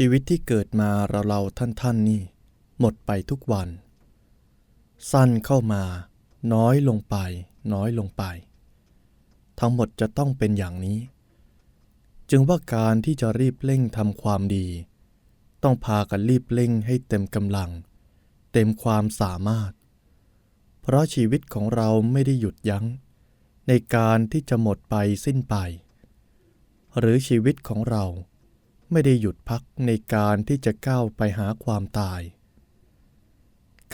ชีวิตที่เกิดมาเราเราท่านท่านนี่ หมดไปทุกวัน สั้นเข้ามา น้อยลงไป น้อยลงไป ทั้งหมดจะต้องเป็นอย่างนี้ จึงว่าการที่จะรีบเร่งทำความดี ต้องพากันรีบเร่งให้เต็มกำลัง เต็มความสามารถ เพราะชีวิตของเราไม่ได้หยุดยัง้ง ในการที่จะหมดไปสิ้นไป หรือชีวิตของเรา ไม่ได้หยุดพักในการที่จะก้าวไปหาความตาย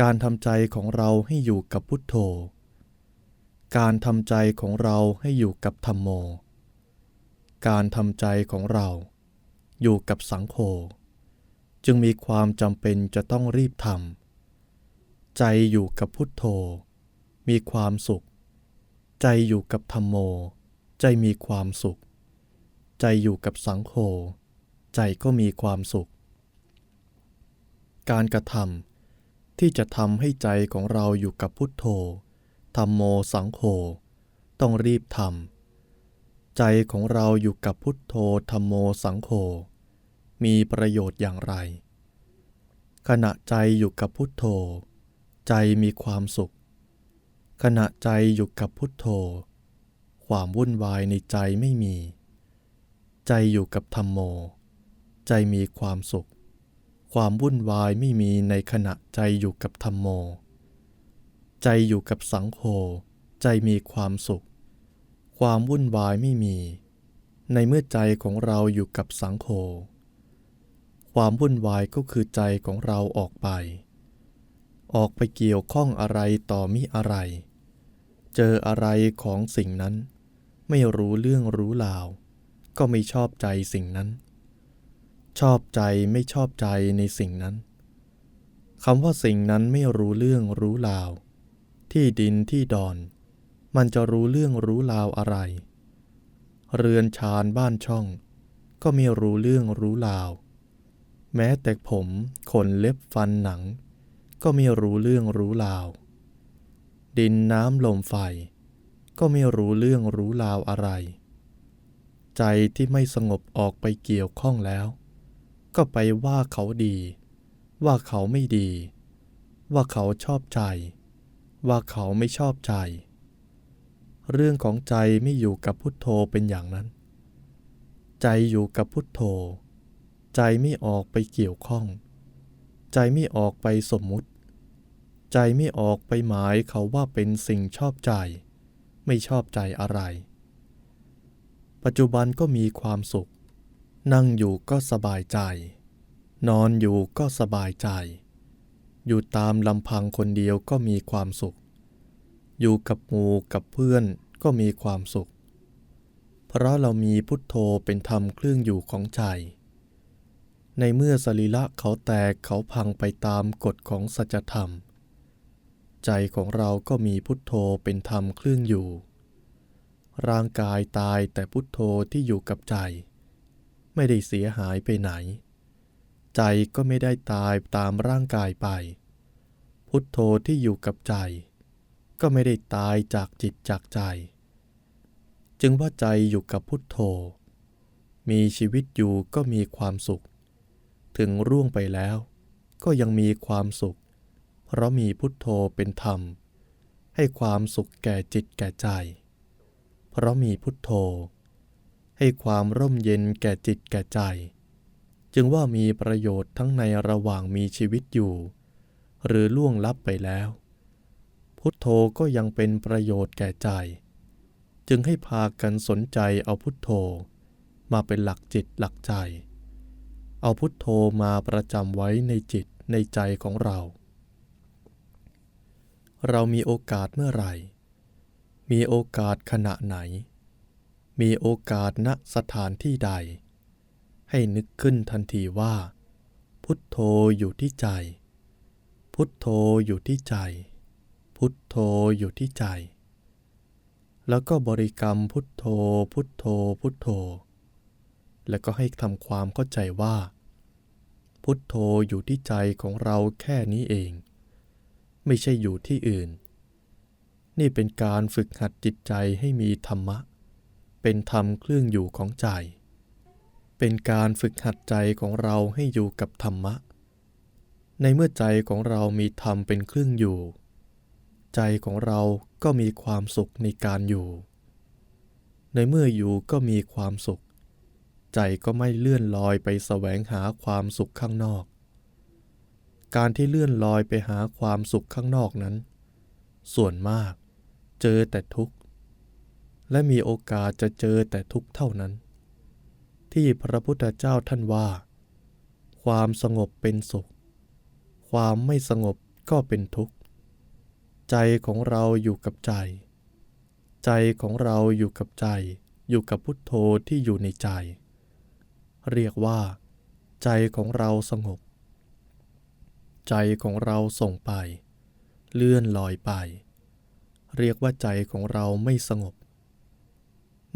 การทำใจของเราให้อยู่กับพุทโธ การทำใจของเราให้อยู่กับธรรมโม การทำใจของเราอยู่กับสังโฆจึงมีความจำเป็นจะต้องรีบทำใจอยู่กับพุทโธ มีความสุข ใจอยู่กับธรรมโม ใจมีความสุข ใจอยู่กับสังโฆ ใจก็มีความสุข การกระทำที่จะทำให้ใจของเราอยู่กับพุทโธธรรมโมสังโฆต้องรีบทำใจของเราอยู่กับพุทโธธรรมโมสังโฆมีประโยชน์อย่างไร ขณะใจอยู่กับพุทโธ ใจมีความสุข ขณะใจอยู่กับพุทโธ ความวุ่นวายในใจไม่มี ใจอยู่กับธรรมโม ใจมีความสุข ความวุ่นวายไม่มีในขณะใจอยู่กับธรรมโม ใจอยู่กับสังโฆใจมีความสุข ความวุ่นวายไม่มี ในเมื่อใจของเราอยู่กับสังโฆความวุ่นวายก็คือใจของเราออกไป ออกไปเกี่ยวข้องอะไรต่อมิอะไร เจออะไรของสิ่งนั้น ไม่รู้เรื่องรู้ราว ก็ไม่ชอบใจสิ่งนั้น ชอบใจไม่ชอบใจในสิ่งนั้นคำว่าสิ่งนั้นไม่รู้เรื่องรู้ราว ที่ดินที่ดอน มันจะรู้เรื่องรู้ราวอะไร เรือนชานบ้านช่อง ก็ไม่รู้เรื่องรู้ราว แม้แต่ผมขนเล็บฟันหนัง ก็ไม่รู้เรื่องรู้ราว ดินน้ำลมไฟ ก็ไม่รู้เรื่องรู้ราวอะไร ใจที่ไม่สงบออกไปเกี่ยวข้องแล้ว ก็ไปว่าเขาดี ว่าเขาไม่ดี ว่าเขาชอบใจ ว่าเขาไม่ชอบใจ เรื่องของใจไม่อยู่กับพุทโธเป็นอย่างนั้น ใจอยู่กับพุทโธ ใจไม่ออกไปเกี่ยวข้อง ใจไม่ออกไปสมมุติ ใจไม่ออกไปหมายเขาว่าเป็นสิ่งชอบใจ ไม่ชอบใจอะไร ปัจจุบันก็มีความสุข นั่งอยู่ก็สบายใจ นอนอยู่ก็สบายใจ อยู่ตามลำพังคนเดียวก็มีความสุข อยู่กับหมู่กับเพื่อนก็มีความสุข เพราะเรามีพุทโธเป็นธรรมเครื่องอยู่ของใจ ในเมื่อสรีระเขาแตกเขาพังไปตามกฎของสัจธรรม ใจของเราก็มีพุทโธเป็นธรรมเครื่องอยู่ ร่างกายตายแต่พุทโธที่อยู่กับใจ ไม่ได้เสียหายไปไหน ใจก็ไม่ได้ตายตามร่างกายไป พุทโธที่อยู่กับใจ ก็ไม่ได้ตายจากจิตจากใจ จึงว่าใจอยู่กับพุทโธ มีชีวิตอยู่ก็มีความสุข ถึงร่วงไปแล้ว ก็ยังมีความสุข เพราะมีพุทโธเป็นธรรม ให้ความสุขแก่จิตแก่ใจ เพราะมีพุทโธ ให้ความร่มเย็นแก่จิตแก่ใจ จึงว่ามีประโยชน์ทั้งในระหว่างมีชีวิตอยู่ หรือล่วงลับไปแล้ว พุทโธก็ยังเป็นประโยชน์แก่ใจ จึงให้พากันสนใจเอาพุทโธ มาเป็นหลักจิตหลักใจ เอาพุทโธมาประจำไว้ในจิตในใจของเรา เรามีโอกาสเมื่อไหร่ มีโอกาสขณะไหน มีโอกาสณสถานที่ใด ให้นึกขึ้นทันทีว่า พุทโธอยู่ที่ใจ พุทโธอยู่ที่ใจ พุทโธอยู่ที่ใจ แล้วก็บริกรรมพุทโธ พุทโธ พุทโธ แล้วก็ให้ทำความเข้าใจว่า พุทโธอยู่ที่ใจของเราแค่นี้เอง ไม่ใช่อยู่ที่อื่น นี่เป็นการฝึกหัดจิตใจให้มีธรรมะ เป็นธรรมเครื่องอยู่ของใจ เป็นการฝึกหัดใจของเราให้อยู่กับธรรมะ ในเมื่อใจของเรามีธรรมเป็นเครื่องอยู่ ใจของเราก็มีความสุขในการอยู่ ในเมื่ออยู่ก็มีความสุข ใจก็ไม่เลื่อนลอยไปแสวงหาความสุขข้างนอก การที่เลื่อนลอยไปหาความสุขข้างนอกนั้น ส่วนมาก เจอแต่ทุกข์ และมีโอกาสจะเจอแต่ทุกข์เท่านั้น ที่พระพุทธเจ้าท่านว่า ความสงบเป็นสุข ความไม่สงบก็เป็นทุกข์ ใจของเราอยู่กับใจ ใจของเราอยู่กับใจ อยู่กับพุทโธที่อยู่ในใจ เรียกว่า ใจของเราสงบ ใจของเราส่งไป เลื่อนลอยไป เรียกว่าใจของเราไม่สงบ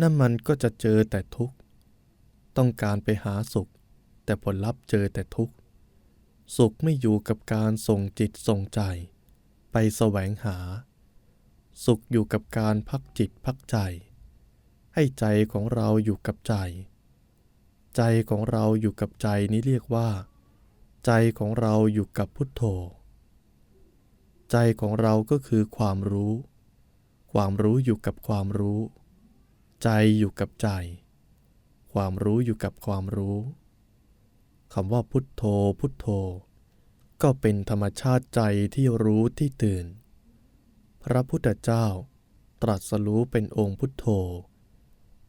นั่นมันก็จะเจอแต่ทุกข์ ต้องการไปหาสุข แต่ผลลัพธ์เจอแต่ทุกข์ สุขไม่อยู่กับการส่งจิตส่งใจ ไปแสวงหา สุขอยู่กับการพักจิตพักใจ ให้ใจของเราอยู่กับใจ ใจของเราอยู่กับใจนี้เรียกว่า ใจของเราอยู่กับพุทโธ ใจของเราก็คือความรู้ ความรู้อยู่กับความรู้ ใจอยู่กับใจ ความรู้อยู่กับความรู้คำว่าพุทโธพุทโธ ก็เป็นธรรมชาติใจที่รู้ที่ตื่น พระพุทธเจ้าตรัสรู้เป็นองค์พุทโธ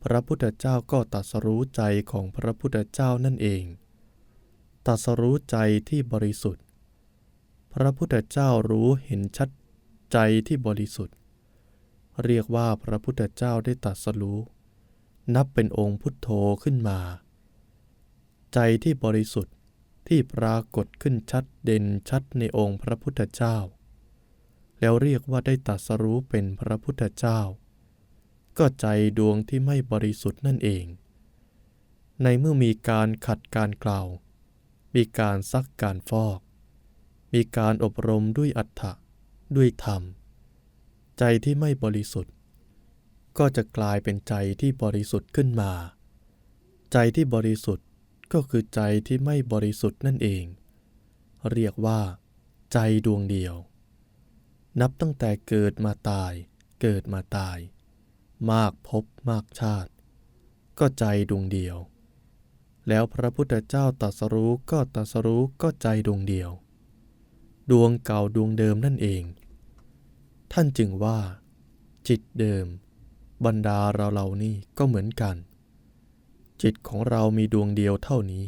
พระพุทธเจ้าก็ตรัสรู้ใจของพระพุทธเจ้านั่นเองตรัสรู้ใจที่บริสุทธิ์ พระพุทธเจ้ารู้เห็นชัดใจที่บริสุทธิ์ เรียกว่าพระพุทธเจ้าได้ตรัสรู้นับเป็นองค์พุทโธขึ้นมา ใจที่บริสุทธิ์ที่ปรากฏขึ้นชัดเด่นชัดในองค์พระพุทธเจ้า แล้วเรียกว่าได้ตรัสรู้เป็นพระพุทธเจ้า ก็ใจดวงที่ไม่บริสุทธิ์นั่นเอง ในเมื่อมีการขัดการกล่าว มีการซักการฟอก มีการอบรมด้วยอัฏฐะด้วยธรรม ใจที่ไม่บริสุทธิ์ ก็จะกลายเป็นใจที่บริสุทธิ์ขึ้นมา ใจที่บริสุทธิ์ก็คือใจที่ไม่บริสุทธิ์นั่นเอง เรียกว่า ใจดวงเดียว นับตั้งแต่เกิดมาตาย เกิดมาตาย มากภพมากชาติ ก็ใจดวงเดียว แล้วพระพุทธเจ้าตรัสรู้ก็ตรัสรู้ก็ใจดวงเดียว ดวงเก่าดวงเดิมนั่นเอง ท่านจึงว่า จิตเดิม บรรดาเราเหล่านี้ก็เหมือนกัน จิตของเรามีดวงเดียวเท่านี้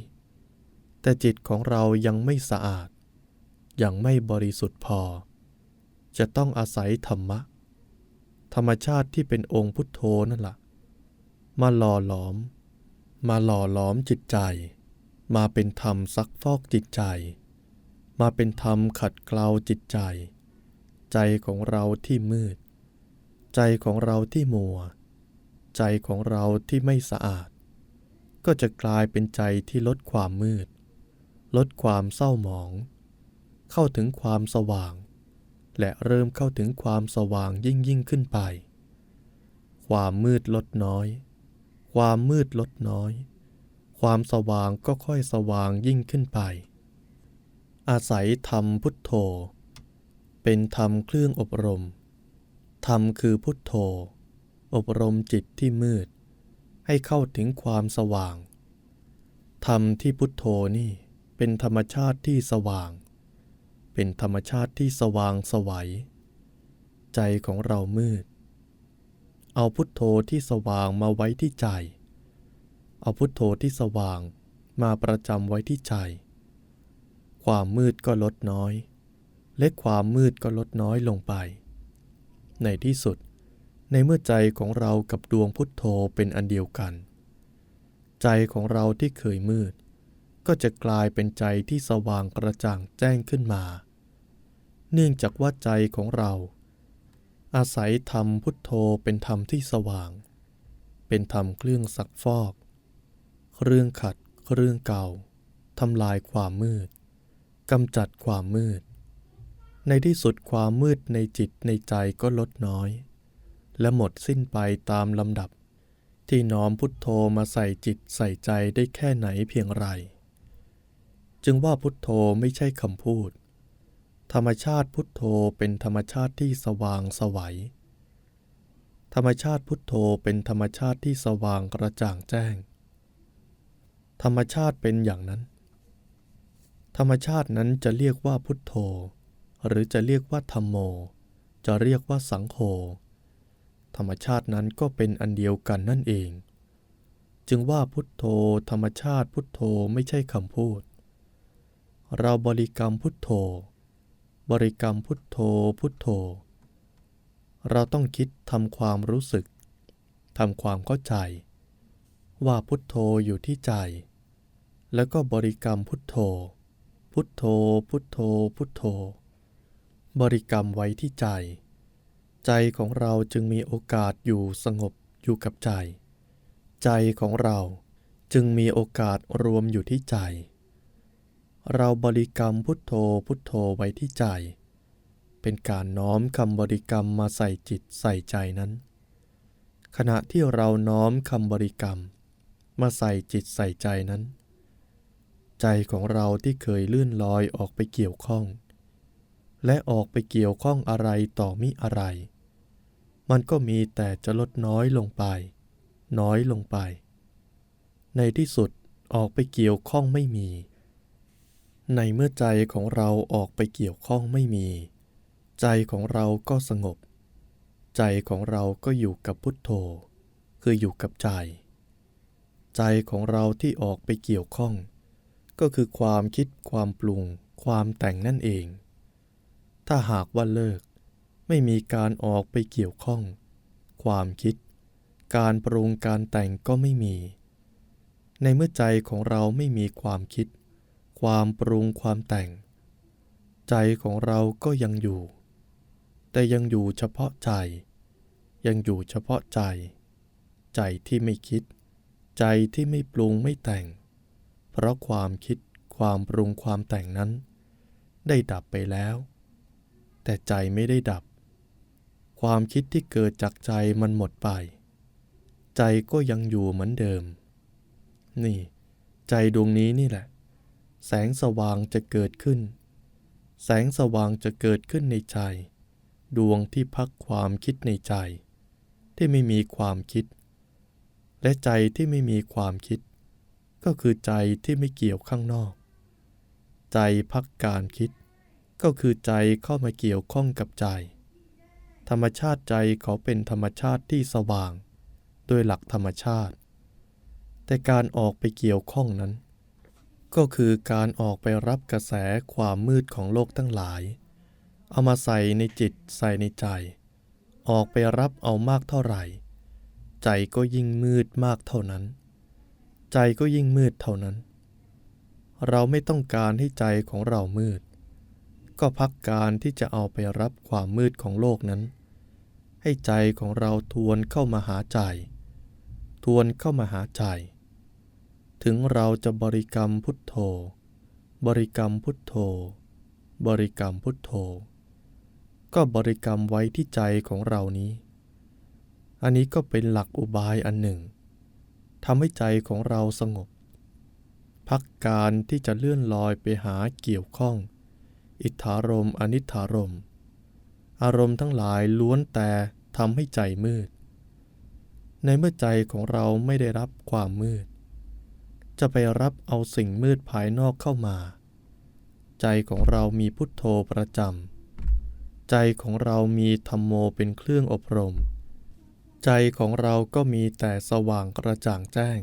แต่จิตของเรายังไม่สะอาด ยังไม่บริสุทธิ์พอ จะต้องอาศัยธรรมะ ธรรมชาติที่เป็นองค์พุทโธนั่นละ่ะ มาหล่อหลอม มาหล่อหลอมจิตใจ มาเป็นธรรมซักฟอกจิตใจ มาเป็นธรรมขัดเกลาจิตใจ ใจของเราที่มืด ใจของเราที่มัว ใจของเราที่ไม่สะอาด ก็จะกลายเป็นใจที่ลดความมืด ลดความเศร้าหมอง เข้าถึงความสว่าง และเริ่มเข้าถึงความสว่างยิ่งยิ่งขึ้นไป ความมืดลดน้อย ความมืดลดน้อย ความสว่างก็ค่อยสว่างยิ่งขึ้นไป อาศัยธรรมพุทโธ เป็นธรรมเครื่องอบรม ธรรมคือพุทโธ อบรมจิตที่มืด ให้เข้าถึงความสว่าง ธรรมที่พุทโธนี่เป็นธรรมชาติที่สว่าง เป็นธรรมชาติที่สว่างสวัย ใจของเรามืด เอาพุทโธที่สว่างมาไว้ที่ใจ เอาพุทโธที่สว่างมาประจำไว้ที่ใจ ความมืดก็ลดน้อย และความมืดก็ลดน้อยลงไป ในที่สุด ในเมื่อใจของเรากับดวงพุทโธเป็นอันเดียวกัน ใจของเราที่เคยมืด ก็จะกลายเป็นใจที่สว่างกระจ่างแจ้งขึ้นมา เนื่องจากว่าใจของเรา อาศัยธรรมพุทโธเป็นธรรมที่สว่าง เป็นธรรมเครื่องซักฟอกเครื่องขัดเครื่องเก่าทำลายความมืดกำจัดความมืด ในที่สุดความมืดในจิตในใจก็ลดน้อย และหมดสิ้นไปตามลำดับ ที่น้อมพุทโธมาใส่จิตใส่ใจได้แค่ไหนเพียงไร จึงว่าพุทโธไม่ใช่คำพูด ธรรมชาติพุทโธเป็นธรรมชาติที่สว่างสวัย ธรรมชาติพุทโธเป็นธรรมชาติที่สว่างกระจ่างแจ้ง ธรรมชาติเป็นอย่างนั้น ธรรมชาตินั้นจะเรียกว่าพุทโธ หรือจะเรียกว่าธรรมโม จะเรียกว่าสังโฆธรรมชาตินั้นก็เป็นอันเดียวกันนั่นเอง จึงว่าพุทโธธรรมชาติพุทโธไม่ใช่คำพูด เราบริกรรมพุทโธ บริกรรมพุทโธพุทโธ เราต้องคิดทำความรู้สึกทำความเข้าใจ ว่าพุทโธอยู่ที่ใจ แล้วก็บริกรรมพุทโธ พุทโธ พุทโธ พุทโธ บริกรรมไว้ที่ใจ ใจของเราจึงมีโอกาสอยู่สงบอยู่กับใจ ใจของเราจึงมีโอกาสรวมอยู่ที่ใจ เราบริกรรมพุทโธพุทโธไว้ที่ใจ เป็นการน้อมคำบริกรรมมาใส่จิตใส่ใจนั้น ขณะที่เราน้อมคำบริกรรม มาใส่จิตใส่ใจนั้น ใจของเราที่เคยลื่นลอยออกไปเกี่ยวข้อง และออกไปเกี่ยวข้องอะไรต่อมิอะไร มันก็มีแต่จะลดน้อยลงไป น้อยลงไป ในที่สุดออกไปเกี่ยวข้องไม่มี ในเมื่อใจของเราออกไปเกี่ยวข้องไม่มี ใจของเราก็สงบ ใจของเราก็อยู่กับพุทโธ คืออยู่กับใจ ใจของเราที่ออกไปเกี่ยวข้อง ก็คือความคิดความปรุง ความแต่งนั่นเอง ถ้าหากว่าเลิก ไม่มีการออกไปเกี่ยวข้อง ความคิด การปรุงการแต่งก็ไม่มี ในเมื่อใจของเราไม่มีความคิด ความปรุงความแต่ง ใจของเราก็ยังอยู่ แต่ยังอยู่เฉพาะใจ ยังอยู่เฉพาะใจ ใจที่ไม่คิด ใจที่ไม่ปรุงไม่แต่ง เพราะความคิดความปรุงความแต่งนั้น ได้ดับไปแล้ว แต่ใจไม่ได้ดับ ความคิดที่เกิดจากใจมันหมดไป ใจก็ยังอยู่เหมือนเดิม นี่ ใจดวงนี้นี่แหละ แสงสว่างจะเกิดขึ้น แสงสว่างจะเกิดขึ้นในใจ ดวงที่พักความคิดในใจ ที่ไม่มีความคิด และใจที่ไม่มีความคิด ก็คือใจที่ไม่เกี่ยวข้างนอก ใจพักการคิด ก็คือใจเข้ามาเกี่ยวข้องกับใจ ธรรมชาติใจเขาเป็นธรรมชาติที่สว่าง โดยหลักธรรมชาติ แต่การออกไปเกี่ยวข้องนั้น ก็คือการออกไปรับกระแสความมืดของโลกทั้งหลาย เอามาใส่ในจิตใส่ในใจ ออกไปรับเอามากเท่าไหร่ ใจก็ยิ่งมืดมากเท่านั้น ใจก็ยิ่งมืดเท่านั้น เราไม่ต้องการให้ใจของเรามืด ก็พักการที่จะเอาไปรับความมืดของโลกนั้น ให้ใจของเราทวนเข้ามาหาใจ ทวนเข้ามาหาใจ ถึงเราจะบริกรรมพุทโธ บริกรรมพุทโธ บริกรรมพุทโธ ก็บริกรรมไว้ที่ใจของเรานี้ อันนี้ก็เป็นหลักอุบายอันหนึ่งทำให้ใจของเราสงบ พักการที่จะเลื่อนลอยไปหาเกี่ยวข้อง อิทธารมอนิธารม อารมณ์ทั้งหลายล้วนแต่ทำให้ใจมืด ในเมื่อใจของเราไม่ได้รับความมืด จะไปรับเอาสิ่งมืดภายนอกเข้ามา ใจของเรามีพุทโธประจำใจของเรามีธรรมโมเป็นเครื่องอบรม ใจของเราก็มีแต่สว่างกระจ่างแจ้ง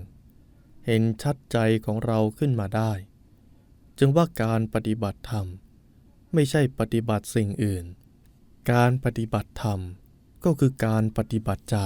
เห็นชัดใจของเราขึ้นมาได้ จึงว่าการปฏิบัติธรรม ไม่ใช่ปฏิบัติสิ่งอื่น การปฏิบัติธรรมก็คือการปฏิบัติใจ